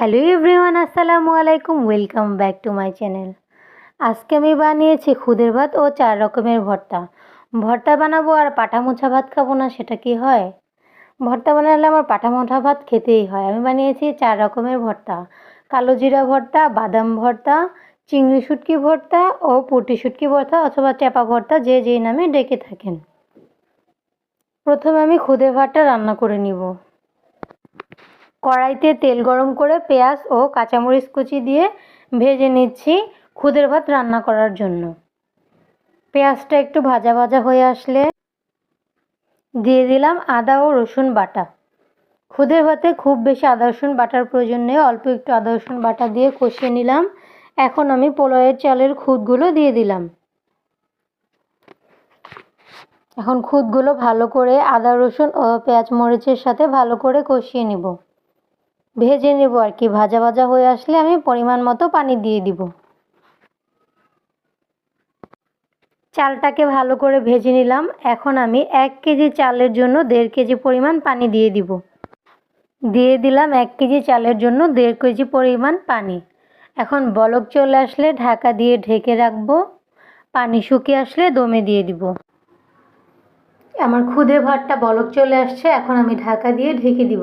Hello everyone, আসসালামু আলাইকুম, welcome back to my channel. আজকে আমি বানিয়েছি খুদের ভাত ও চার রকমের ভর্তা। ভর্তা বানাবো আর পাটা মোছা ভাত খাব না, সেটা কি হয়? ভর্তা বানালে আমার পাটা মোছা ভাত খেতেই হয়। আমি বানিয়েছি চার রকমের ভর্তা। কালো জিরা ভর্তা, বাদাম ভর্তা, চিংড়ি শুটকি ভর্তা ও পুটি শুটকি ভর্তা অথবা টেপা ভর্তা যে যেই নামে ডেকে থাকেন। প্রথমে আমি খুদের ভাতটা রান্না করে নিব। কড়াইতে তেল গরম করে পেঁয়াজ ও কাঁচামরিচ কুচি দিয়ে ভেজে নিচ্ছি খুদের ভাত রান্না করার জন্য। পেঁয়াজটা একটু ভাজা ভাজা হয়ে আসলে দিয়ে দিলাম আদা ও রসুন বাটা। খুদের ভাতে খুব বেশি আদা রসুন বাটার প্রয়োজন নেই, অল্প একটু আদা রসুন বাটা দিয়ে কষিয়ে নিলাম। এখন আমি পোলয়ের চালের খুদগুলো দিয়ে দিলাম। এখন খুদগুলো ভালো করে আদা রসুন ও পেঁয়াজ মরিচের সাথে ভালো করে কষিয়ে নিব। ভেজে নেব আর কি। ভাজা ভাজা হয়ে আসলে আমি পরিমাণ মতো পানি দিয়ে দিব। চালটাকে ভালো করে ভেজে নিলাম। এখন আমি এক কেজি চালের জন্য দেড় কেজি পরিমাণ পানি দিয়ে দিব। দিয়ে দিলাম এক কেজি চালের জন্য দেড় কেজি পরিমাণ পানি। এখন বলক চলে আসলে ঢাকা দিয়ে ঢেকে রাখব। পানি শুকিয়ে আসলে দমে দিয়ে দিব। আমার খুদে ভাতটা বলক চলে আসছে। এখন আমি ঢাকা দিয়ে ঢেকে দিব।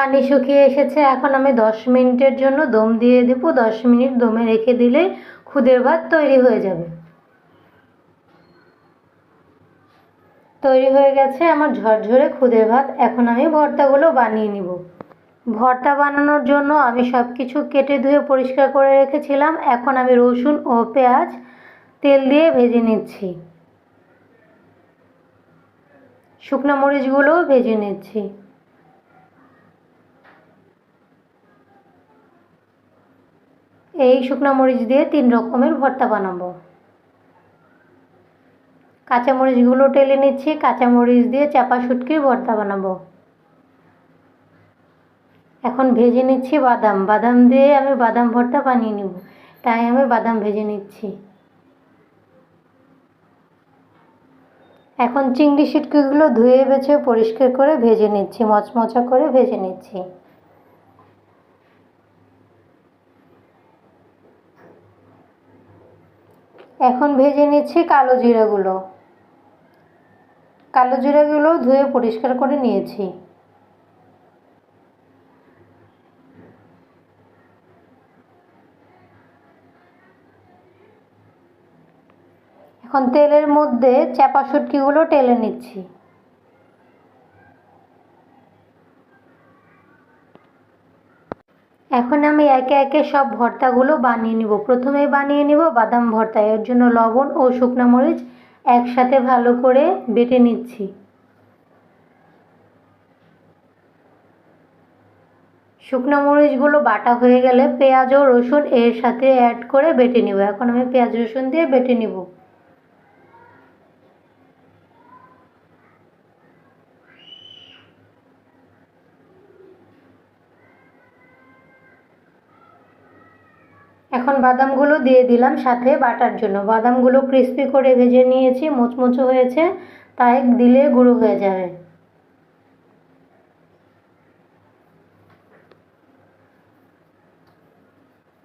পানি শুকিয়ে এসেছে। এখন আমি দশ মিনিটের জন্য দম দিয়ে দেবো। দশ মিনিট দমে রেখে দিলে খুদের ভাত তৈরি হয়ে যাবে। তৈরি হয়ে গেছে আমার ঝরঝরে খুদের ভাত। এখন আমি ভর্তাগুলো বানিয়ে নিব। ভর্তা বানানোর জন্য আমি সব কিছু কেটে ধুয়ে পরিষ্কার করে রেখেছিলাম। এখন আমি রসুন ও পেঁয়াজ তেল দিয়ে ভেজে নিচ্ছি। শুকনো মরিচগুলোও ভেজে নিচ্ছি। এই শুকনো মরিচ দিয়ে তিন রকমের ভর্তা বানাবো। কাঁচামরিচগুলো টেলে নিচ্ছি কাঁচামরিচ দিয়ে চাপা শুটকির ভর্তা বানাবো। এখন ভেজে নিচ্ছি বাদাম। বাদাম দিয়ে আমি বাদাম ভর্তা বানিয়ে নেব, তাই আমি বাদাম ভেজে নিচ্ছি। এখন চিংড়ি শুটকিগুলো ধুয়ে বেছে পরিষ্কার করে ভেজে নিচ্ছি, মচমচা করে ভেজে নিচ্ছি। এখন ভেজে নিচ্ছি কালো জিরাগুলো। কালো জিরাগুলো ধুয়ে পরিষ্কার করে নিয়েছি। এখন তেলের মধ্যে চাপা শুটকিগুলো টেলে নিচ্ছি। এখন আমি একে একে সব ভর্তাগুলো বানিয়ে নিব। প্রথমেই বানিয়ে নিব বাদাম ভর্তা। এর জন্য লবণ ও শুকনো মরিচ একসাথে ভালো করে বেটে নিচ্ছি। শুকনো মরিচগুলো বাটা হয়ে গেলে পেঁয়াজ ও রসুন এর সাথে অ্যাড করে বেটে নিব। এখন আমি পেঁয়াজ রসুন দিয়ে বেটে নিব। এখন বাদামগুলো দিয়ে দিলাম সাথে বাটার জন্য। বাদামগুলো ক্রিস্পি করে ভেজে নিয়েছি, মুচমুচো হয়েছে, তাই দিলে গুঁড়ো হয়ে যাবে।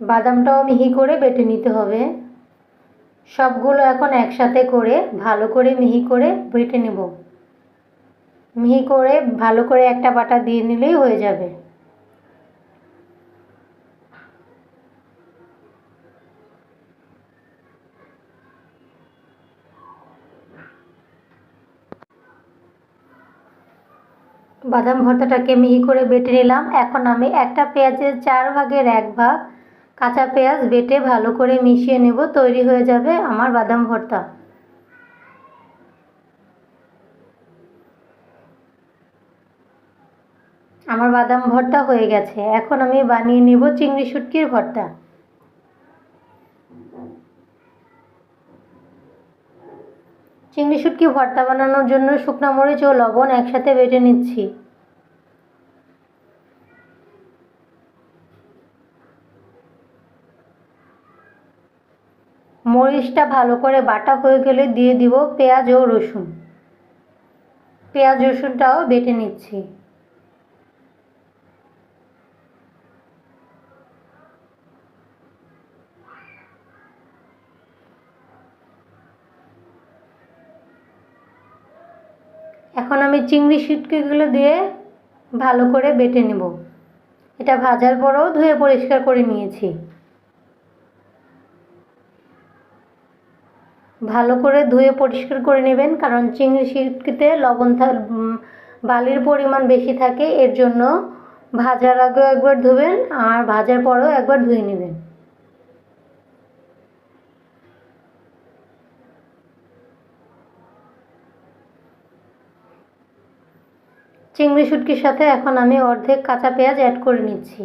বাদামটাও মিহি করে বেটে নিতে হবে। সবগুলো এখন একসাথে করে ভালো করে মিহি করে বেটে নেব। মিহি করে ভালো করে একটা বাটা দিয়ে নিলেই হয়ে যাবে। বাদাম ভর্তাটাকে মিহি করে বেটে নিলাম। এখন আমি একটা পেঁয়াজের চার ভাগের এক ভাগ কাঁচা পেঁয়াজ বেটে ভালো করে মিশিয়ে নেব, তৈরি হয়ে যাবে আমার বাদাম ভর্তা। আমার বাদাম ভর্তা হয়ে গেছে। এখন আমি বানিয়ে নেব চিংড়ি শুটকির ভর্তা। চিংড়ি শুটকি ভর্তা বানানোর জন্য শুকনো মরিচ ও লবণ একসাথে বেটে নিচ্ছি। মরিচটা ভালো করে বাটা হয়ে গেলে দিয়ে দিব পেঁয়াজ ও রসুন। পেঁয়াজ রসুনটাও বেটে নিচ্ছি। এখন আমি চিংড়ি সিটকিগুলো দিয়ে ভালো করে বেটে নেব। এটা ভাজার পরেও ধুয়ে পরিষ্কার করে নিয়েছি। ভালো করে ধুয়ে পরিষ্কার করে নেবেন কারণ চিংড়ি সিটকিতে লবণ থা- উম, বালির পরিমাণ বেশি থাকে এর জন্য ভাজার আগেও একবার ধুবেন আর ভাজার পরেও একবার ধুয়ে নেবেন। চিংড়ি শুটকির সাথে এখন আমি অর্ধেক কাঁচা পেঁয়াজ অ্যাড করে নিচ্ছি।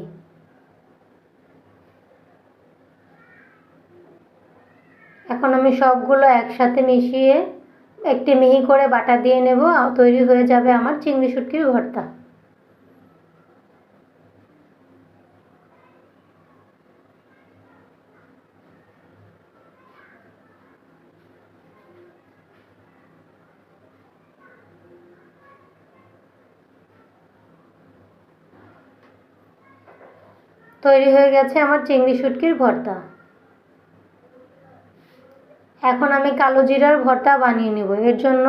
এখন আমি সবগুলো একসাথে মিশিয়ে একটি মিহি করে বাটা দিয়ে নেব তৈরি হয়ে যাবে আমার চিংড়ি শুটকির ভর্তা। তৈরি হয়ে গেছে আমার চিংড়ি শুটকির ভর্তা। এখন আমি কালো জিরার ভর্তা বানিয়ে নেব। এর জন্য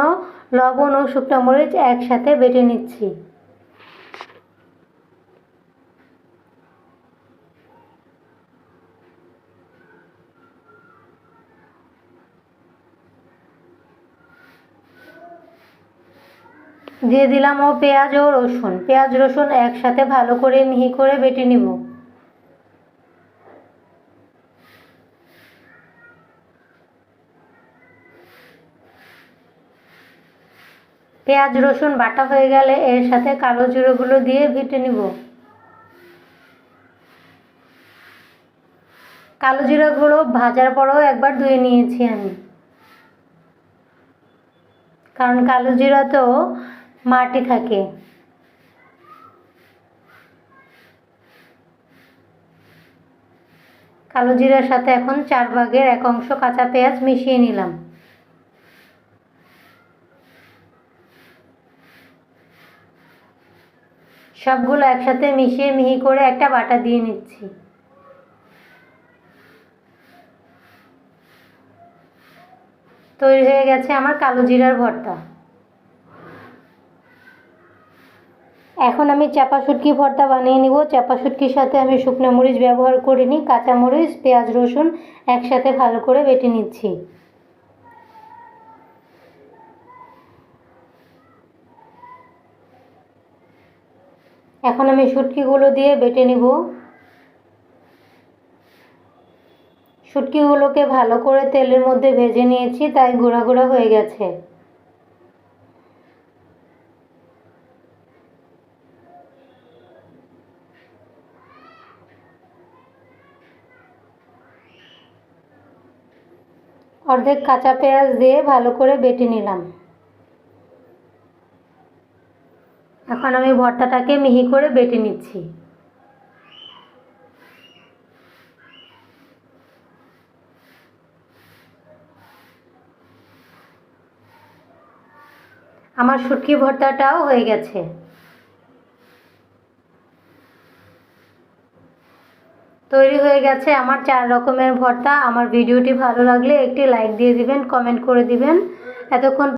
লবণ ও শুকনো মরিচ একসাথে বেটে নিচ্ছি। দিয়ে দিলাম ও পেঁয়াজ ও রসুন। পেঁয়াজ রসুন একসাথে ভালো করে মিহি করে বেটে নিব। পেঁয়াজ, রসুন বাটা হয়ে গেলে এর সাথে কালো জিরোগুলো দিয়ে ভেটে নিব। কালো জিরাগুলো ভাজার পরেও একবার ধুয়ে নিয়েছি আমি। কারণ কালো জিরাতেও মাটি থাকে। কালো জিরার সাথে এখন চার ভাগের এক অংশ কাঁচা পেঁয়াজ মিশিয়ে নিলাম। সবগুলো একসাথে মিশিয়ে মিহি করে একটা বাটা দিয়ে নিচ্ছি। তৈরি হয়ে গেছে আমার কালো জিরার ভর্তা। এখন আমি চাপা শুটকি ভর্তা বানিয়ে নিব। চাপা শুটকির সাথে আমি শুকনো মরিচ ব্যবহার করিনি, কাঁচা মরিচ, পেঁয়াজ রসুন একসাথে ভালো করে বেটে নিচ্ছি। এখন আমি শুটকিগুলো দিয়ে বেটে নিব। শুটকিগুলোকে ভালো করে তেলের মধ্যে ভেজে নিয়েছি, তাই গুঁড়া গুঁড়া হয়ে গেছে। অর্ধেক কাঁচা পেঁয়াজ দিয়ে ভালো করে বেটে নিলাম। এখন আমি ভর্তাটাকে মিহি করে বেটে নিচ্ছি। আমার শুটকি ভর্তাটাও হয়ে গেছে। তৈরি হয়ে গেছে আমার চার রকমের ভর্তা। আমার ভিডিওটি ভালো লাগলে একটি লাইক দিয়ে দিবেন, কমেন্ট করে দিবেন। এতক্ষণ